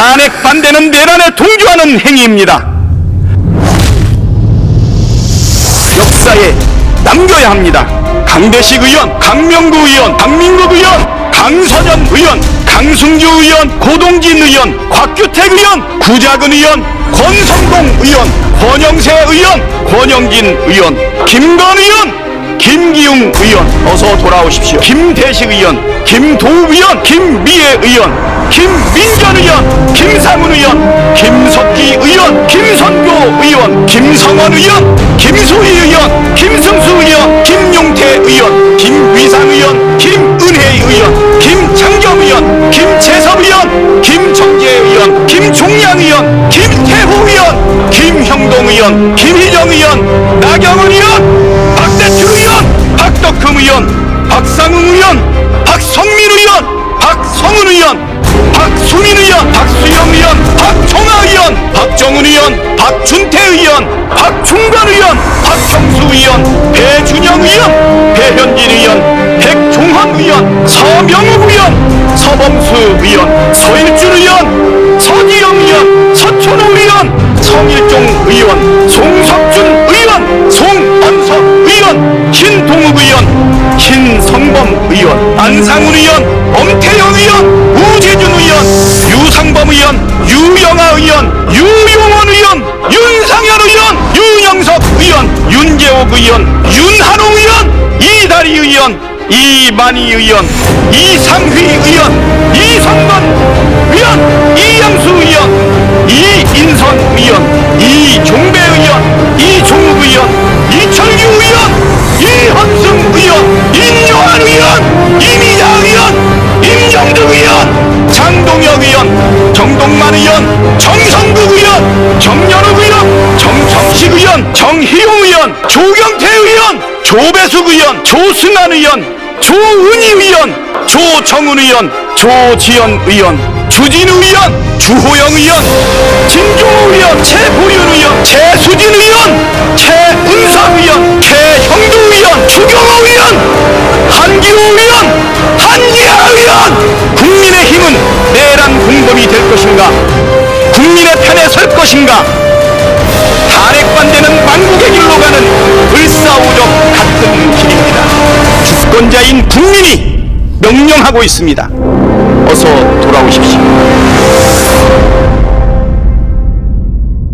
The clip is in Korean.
탄핵 반대는 내란에 동조하는 행위입니다. 역사에 남겨야 합니다. 강대식 의원, 강명구 의원, 박민국 의원, 강선현 의원, 강승규 의원, 고동진 의원, 곽규택 의원, 구자근 의원, 권성동 의원, 권영세 의원, 권영진 의원, 김건 의원, 김기웅 의원 어서 돌아오십시오. 김대식 의원, 김도우 의원, 김미애 의원, 김민전 의원, 김상훈 의원, 김석기 의원, 김선교 의원, 김성원 의원, 김소희 의원, 김승수 의원, 김용태 의원, 김위상 의원, 김은혜 의원, 김창겸 의원, 김채섭 의원, 김정재 의원, 김종양 의원, 김태호 의원, 김형동 의원, 김희정 의원, 나경 박성훈 의원, 박수민 의원, 박수영 의원, 박종아 의원, 박정훈 의원, 박준태 의원, 박충관 의원, 박형수 의원, 배준영 의원, 배현진 의원, 백종환 의원, 서명욱 의원, 서범수 의원, 서일준 의원, 서지영 의원, 서천호 의원, 성일종 의원, 송 신성범 의원, 안상훈 의원, 엄태영 의원, 우재준 의원, 유상범 의원, 유영아 의원, 유용원 의원, 윤상현 의원, 윤영석 의원, 윤재옥 의원, 윤한홍 의원, 이다리 의원, 이만희 의원, 이상휘 의원, 이성건 의원, 정성식 의원, 정희용 의원, 조경태 의원, 조배숙 의원, 조승환 의원, 조은희 의원, 조정훈 의원, 조지연 의원, 주진우 의원, 주호영 의원, 진종호 의원, 최보윤 의원, 최수진 의원, 최은석 의원, 최형두 의원, 추경호 의원, 한기호 의원, 한기하 의원, 국민의 힘은 내란 공범이 될 것인가? 국민의 편에 설 것인가? 반대는 망국의 길로 가는 불사오적 같은 길입니다. 주권자인 국민이 명령하고 있습니다. 어서 돌아오십시오.